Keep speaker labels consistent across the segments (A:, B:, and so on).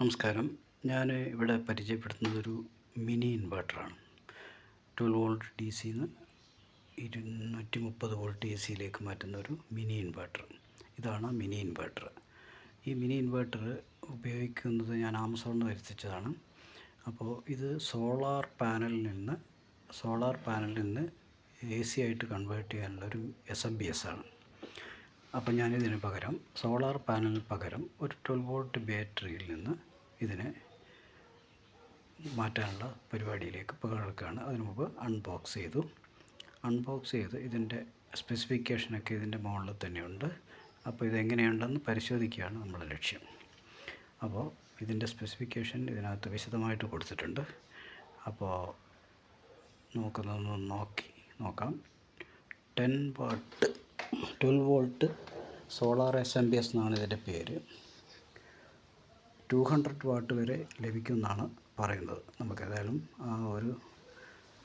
A: നമസ്കാരം. ഞാൻ ഇവിടെ പരിചയപ്പെടുത്തുന്നത് ഒരു മിനി ഇൻവെർട്ടറാണ്. ട്വൽവ് വോൾട്ട് ഡി സിന്ന് ഇരുന്നൂറ്റി മുപ്പത് വോൾട്ട് എ സിയിലേക്ക് മാറ്റുന്ന ഒരു മിനി ഇൻവെർട്ടർ. ഇതാണ് മിനി ഇൻവെർട്ടർ. ഈ മിനി ഇൻവെർട്ടർ ഉപയോഗിക്കുന്നത് ഞാൻ ആമസോണിൽ നിന്ന് വരുത്തിച്ചതാണ്. അപ്പോൾ ഇത് സോളാർ പാനലിൽ നിന്ന് സോളാർ പാനലിൽ നിന്ന് എ സി ആയിട്ട് കൺവേർട്ട് ചെയ്യാനുള്ള ഒരു എസ് എം ബി എസ് ആണ്. അപ്പോൾ ഞാനിതിന് പകരം സോളാർ പാനലിന് പകരം ഒരു ട്വൽവ് വോൾട്ട് ബാറ്ററിയിൽ നിന്ന് ഇതിനെ മാറ്റാനുള്ള പരിപാടിയിലേക്ക് ഇപ്പോൾ കിടക്കുകയാണ് അതിനു മുമ്പ് അൺബോക്സ് ചെയ്തു. അൺബോക്സ് ചെയ്ത് ഇതിന്റെ സ്പെസിഫിക്കേഷനൊക്കെ ഇതിന്റെ മുകളിൽ തന്നെയുണ്ട്. അപ്പോൾ ഇതെങ്ങനെയുണ്ടെന്ന് പരിശോധിക്കുകയാണ് നമ്മുടെ ലക്ഷ്യം. അപ്പോൾ ഇതിന്റെ സ്പെസിഫിക്കേഷൻ ഇതിനകത്ത് വിശദമായിട്ട് കൊടുത്തിട്ടുണ്ട്. അപ്പോൾ നോക്കുന്നതൊന്ന് നോക്കി നോക്കാം. Ten volt twelve volt solar S M B S എന്നാണ് ഇതിന്റെ പേര്. ടു ഹൺഡ്രഡ് വാട്ട് വരെ ലഭിക്കുമെന്നാണ് പറയുന്നത്. നമുക്ക് ഏതായാലും ആ ഒരു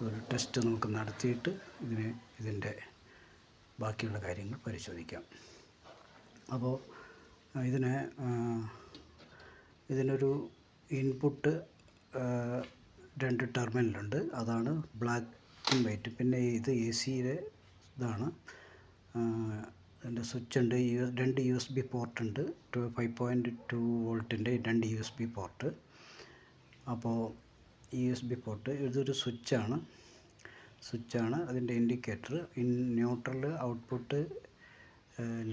A: ഒരു ടെസ്റ്റ് നമുക്ക് നടത്തിയിട്ട് ഇതിന് ഇതിന്റെ ബാക്കിയുള്ള കാര്യങ്ങൾ പരിശോധിക്കാം. അപ്പോൾ ഇതിന് ഇതിനൊരു ഇൻപുട്ട് രണ്ട് ടെർമിനലുണ്ട്. അതാണ് ബ്ലാക്ക് വൈറ്റ് പിന്നെ ഇത് എ സിയിലെ ഇതാണ് അതിന്റെ സ്വിച്ച് ഉണ്ട് യു രണ്ട് യു എസ് ബി പോർട്ട് ഉണ്ട്. ടു ഫൈവ് പോയിന്റ് ടു വോൾട്ടിന്റെ രണ്ട് യു എസ് ബി പോർട്ട് അപ്പോൾ യു എസ് ബി പോർട്ട് ഇതൊരു സ്വിച്ചാണ്. സ്വിച്ചാണ് അതിന്റെ indicator in neutral output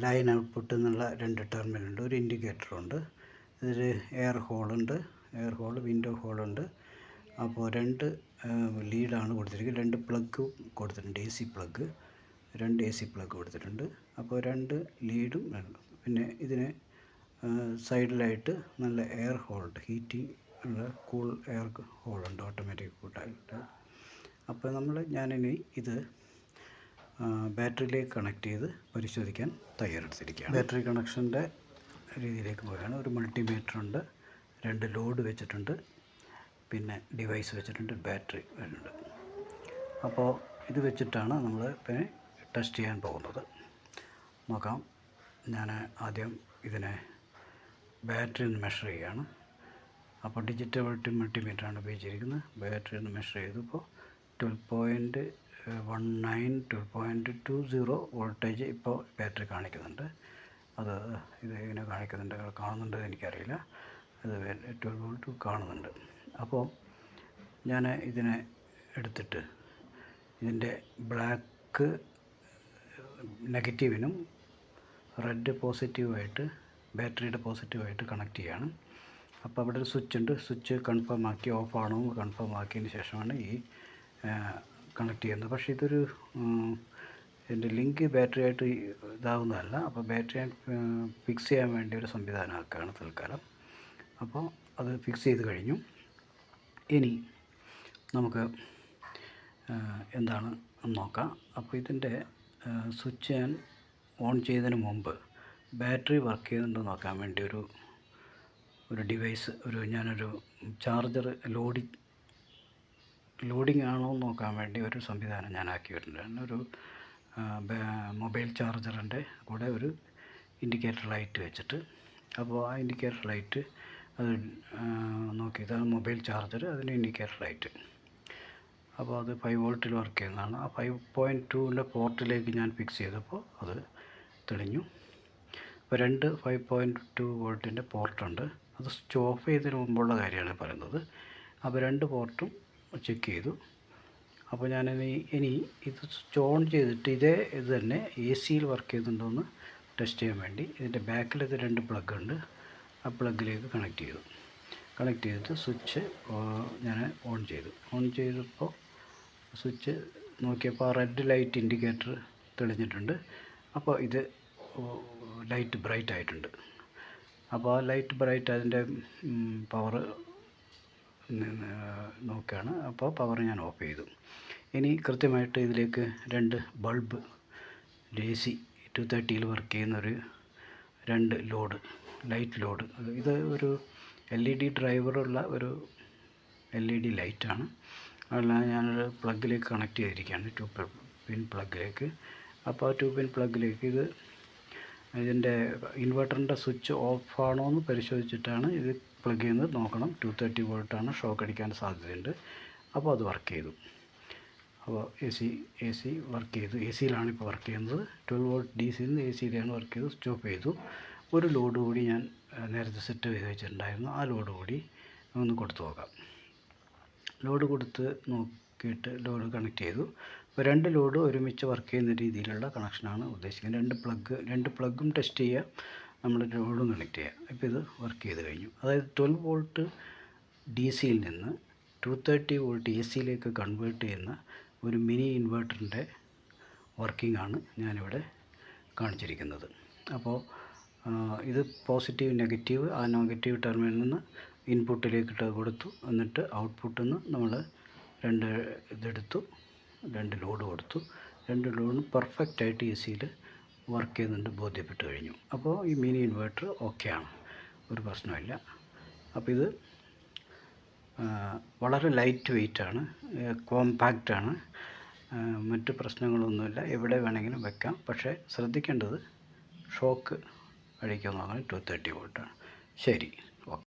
A: line output എന്നുള്ള രണ്ട് ടെർമിനലുണ്ട് ഒരു ഇൻഡിക്കേറ്ററുണ്ട് ഇതിൽ എയർ ഹോളുണ്ട് എയർ ഹോൾ വിൻഡോ ഹോളുണ്ട് അപ്പോൾ രണ്ട് ലീഡാണ് കൊടുത്തിരിക്കുന്നത്. രണ്ട് പ്ലഗ് കൊടുത്തിട്ടുണ്ട് എ സി പ്ലഗ് രണ്ട് എ സി പ്ലഗ് കൊടുത്തിട്ടുണ്ട്. അപ്പോൾ രണ്ട് ലീഡും പിന്നെ ഇതിന് സൈഡിലായിട്ട് നല്ല എയർ ഹോൾഡ് ഹീറ്റിംഗ് ഉള്ള കൂൾ എയർ ഹോളുണ്ട് ഓട്ടോമാറ്റിക് കൂട്ടായിട്ട് അപ്പോൾ നമ്മൾ ഞാനിനി ഇത് ബാറ്ററിയിലേക്ക് കണക്ട് ചെയ്ത് പരിശോധിക്കാൻ തയ്യാറെടുത്തിരിക്കുകയാണ്. ബാറ്ററി കണക്ഷന്റെ രീതിയിലേക്ക് പോവുകയാണ്. ഒരു മൾട്ടിമീറ്റർ ഉണ്ട് രണ്ട് ലോഡ് വെച്ചിട്ടുണ്ട് പിന്നെ ഡിവൈസ് വെച്ചിട്ടുണ്ട് ബാറ്ററി വരുന്നുണ്ട്. അപ്പോൾ ഇത് വെച്ചിട്ടാണ് നമ്മൾ പിന്നെ ടെസ്റ്റ് ചെയ്യാൻ പോകുന്നത്. നോക്കാം. ഞാൻ ആദ്യം ഇതിനെ ബാറ്ററി ഒന്ന് മെഷർ ചെയ്യുകയാണ് അപ്പോൾ ഡിജിറ്റൽ മൾട്ടി മൾട്ടിമീറ്ററാണ് ഉപയോഗിച്ചിരിക്കുന്നത്. ബാറ്ററി ഒന്ന് മെഷർ ചെയ്തപ്പോൾ twelve point one nine twelve point two zero voltage ഇപ്പോൾ ബാറ്ററി കാണിക്കുന്നുണ്ട്. അത് ഇത് ഇങ്ങനെ കാണിക്കുന്നുണ്ട്? കാണുന്നുണ്ട് എനിക്കറിയില്ല. അത് ട്വൽവ് വോൾട്ട് കാണുന്നുണ്ട്. അപ്പോൾ ഞാൻ ഇതിനെ എടുത്തിട്ട് ഇതിന്റെ ബ്ലാക്ക് നെഗറ്റീവിനും റെഡ് പോസിറ്റീവായിട്ട് ബാറ്ററിയുടെ പോസിറ്റീവായിട്ട് കണക്ട് ചെയ്യാണ്. അപ്പോൾ അവിടെ ഒരു സ്വിച്ച് ഉണ്ട്. സ്വിച്ച് കൺഫേം ആക്കി ഓഫ് ആണോ കൺഫേം ആക്കിയതിന് ശേഷമാണ് ഈ കണക്ട് ചെയ്യുന്നത്. പക്ഷേ ഇതൊരു എന്റെ ലിങ്ക് ബാറ്ററി ആയിട്ട് ഇതാവുന്നതല്ല. അപ്പോൾ ബാറ്ററി ഫിക്സ് ചെയ്യാൻ വേണ്ടി ഒരു സംവിധാനം ആക്കുകയാണ് തൽക്കാലം. അപ്പോൾ അത് ഫിക്സ് ചെയ്ത് കഴിഞ്ഞു. ഇനി നമുക്ക് എന്താണ് നോക്കാം. അപ്പോൾ ഇതിന്റെ സ്വിച്ച് ഞാൻ ഓൺ ചെയ്തതിന് മുമ്പ് ബാറ്ററി വർക്ക് ചെയ്യുന്നുണ്ടോ നോക്കാൻ വേണ്ടി ഒരു ഒരു ഡിവൈസ് ഒരു ഞാനൊരു ചാർജർ ലോഡി ലോഡിങ് ആണോ എന്ന് നോക്കാൻ വേണ്ടി ഒരു സംവിധാനം ഞാൻ ആക്കി ആക്കിയിട്ടുണ്ട് ഒരു മൊബൈൽ ചാർജറിന്റെ കൂടെ ഒരു ഇൻഡിക്കേറ്റർ ലൈറ്റ് വെച്ചിട്ട് അപ്പോൾ ആ ഇൻഡിക്കേറ്റർ ലൈറ്റ് അത് നോക്കി ഇതാണ് മൊബൈൽ ചാർജർ അതിന് ഇൻഡിക്കേറ്റർ ലൈറ്റ്. അപ്പോൾ അത് ഫൈവ് വോൾട്ടിൽ വർക്ക് ചെയ്യുന്നതാണ്. ആ ഫൈവ് പോയിന്റ് ടുവിന്റെ പോർട്ടിലേക്ക് ഞാൻ ഫിക്സ് ചെയ്തപ്പോൾ അത് തെളിഞ്ഞു. അപ്പോൾ രണ്ട് ഫൈവ് പോയിന്റ് ടു വോൾട്ടിന്റെ പോർട്ടുണ്ട്. അത് സ്വിച്ച് ഓഫ് ചെയ്തതിന് മുമ്പുള്ള കാര്യമാണ് പറയുന്നത്. അപ്പോൾ രണ്ട് പോർട്ടും ചെക്ക് ചെയ്തു. അപ്പോൾ ഞാൻ ഇനി ഇത് സ്വിച്ച് ഓൺ ചെയ്തിട്ട് ഇതേ ഇത് തന്നെ എ സിയിൽ വർക്ക് ചെയ്യുന്നുണ്ടോ എന്ന് ടെസ്റ്റ് ചെയ്യാൻ വേണ്ടി. ഇതിന്റെ ബാക്കിലത്തെ രണ്ട് പ്ലഗ് ഉണ്ട്. ആ പ്ലഗിലേക്ക് കണക്ട് ചെയ്തു. കണക്ട് ചെയ്തിട്ട് സ്വിച്ച് ഞാൻ ഓൺ ചെയ്തു. ഓൺ ചെയ്തപ്പോൾ സ്വിച്ച് നോക്കിയപ്പോൾ റെഡ് ലൈറ്റ് ഇൻഡിക്കേറ്റർ തെളിഞ്ഞിട്ടുണ്ട്. അപ്പോൾ ഇത് ലൈറ്റ് ബ്രൈറ്റ് ആയിട്ടുണ്ട്. അപ്പോൾ ആ ലൈറ്റ് ബ്രൈറ്റ് അതിന്റെ പവർ നോക്കുകയാണ്. അപ്പോൾ പവർ ഞാൻ ഓഫ് ചെയ്തു. ഇനി കൃത്യമായിട്ട് ഇതിലേക്ക് രണ്ട് ബൾബ് ഡേ സി ടു തേർട്ടിയിൽ വർക്ക് ചെയ്യുന്ന ഒരു രണ്ട് ലോഡ് ലൈറ്റ് ലോഡ്. ഇത് ഒരു എൽ ഇ ഡി ഡ്രൈവറുള്ള ഒരു എൽ ഇ ഡി ലൈറ്റാണ്. അല്ല ഞാനൊരു പ്ലഗിലേക്ക് കണക്ട് ചെയ്തിരിക്കുകയാണ് ടു പിൻ പ്ലഗിലേക്ക് അപ്പോൾ ആ ടു പിൻ പ്ലഗിലേക്ക് ഇത് ഇതിന്റെ ഇൻവെർട്ടറിന്റെ സ്വിച്ച് ഓഫ് ആണോ എന്ന് പരിശോധിച്ചിട്ടാണ് ഇത് പ്ലഗ് ചെയ്യുന്നത്. നോക്കണം ടു തേർട്ടി വോൾട്ടാണ് ഷോക്ക് അടിക്കാൻ സാധ്യതയുണ്ട്. അപ്പോൾ അത് വർക്ക് ചെയ്തു. അപ്പോൾ A C A C work ചെയ്തു. എ സിയിലാണ് ഇപ്പോൾ വർക്ക് ചെയ്യുന്നത്. ട്വൽവ് വോൾട്ട് ഡി സിയിൽ നിന്ന് എ സിയിലാണ് വർക്ക് ചെയ്ത് സ്റ്റോപ്പ് ചെയ്തു. ഒരു ലോഡ് കൂടി ഞാൻ നേരത്തെ സെറ്റ് ചെയ്ത് വെച്ചിട്ടുണ്ടായിരുന്നു. ആ ലോഡ് കൂടി ഒന്ന് കൊടുത്തു നോക്കാം. ലോഡ് കൊടുത്ത് നോക്കിയിട്ട് ലോഡ് കണക്ട് ചെയ്തു. അപ്പോൾ രണ്ട് ലോഡ് ഒരുമിച്ച് വർക്ക് ചെയ്യുന്ന രീതിയിലുള്ള കണക്ഷനാണ് ഉദ്ദേശിക്കുന്നത്. രണ്ട് പ്ലഗ് രണ്ട് പ്ലഗും ടെസ്റ്റ് ചെയ്യുക നമ്മൾ ലോഡും കണക്ട് ചെയ്യുക ഇപ്പോൾ ഇത് വർക്ക് ചെയ്ത് കഴിഞ്ഞു. അതായത് ട്വൽവ് വോൾട്ട് ഡി സിയിൽ നിന്ന് ടു തേർട്ടി വോൾട്ട് എ സിയിലേക്ക് കൺവേർട്ട് ചെയ്യുന്ന ഒരു മിനി ഇൻവേർട്ടറിന്റെ വർക്കിംഗ് ആണ് ഞാനിവിടെ കാണിച്ചിരിക്കുന്നത്. അപ്പോൾ ഇത് പോസിറ്റീവ് നെഗറ്റീവ് ആ നെഗറ്റീവ് ടെർമിനലിൽ നിന്ന് ഇൻപുട്ടിലേക്ക് ഇട്ട് കൊടുത്തു. എന്നിട്ട് ഔട്ട്പുട്ടിൽ നിന്ന് നമ്മൾ രണ്ട് ഇതെടുത്തു. രണ്ട് ലോഡ് കൊടുത്തു. രണ്ട് ലോഡും പെർഫെക്റ്റായിട്ട് എ സിയിൽ വർക്ക് ചെയ്യുന്നുണ്ട് ബോധ്യപ്പെട്ട് കഴിഞ്ഞു. അപ്പോൾ ഈ മിനി ഇൻവെർട്ടർ ഓക്കെയാണ്. ഒരു പ്രശ്നമില്ല അപ്പോൾ ഇത് വളരെ ലൈറ്റ് വെയിറ്റ് ആണ്. മറ്റ് പ്രശ്നങ്ങളൊന്നുമില്ല. എവിടെ വേണമെങ്കിലും വെക്കാം. പക്ഷേ ശ്രദ്ധിക്കേണ്ടത് ഷോക്ക് അടിക്കാൻ പറഞ്ഞാൽ ടു തേർട്ടി വോൾട്ടാണ്. ശരി.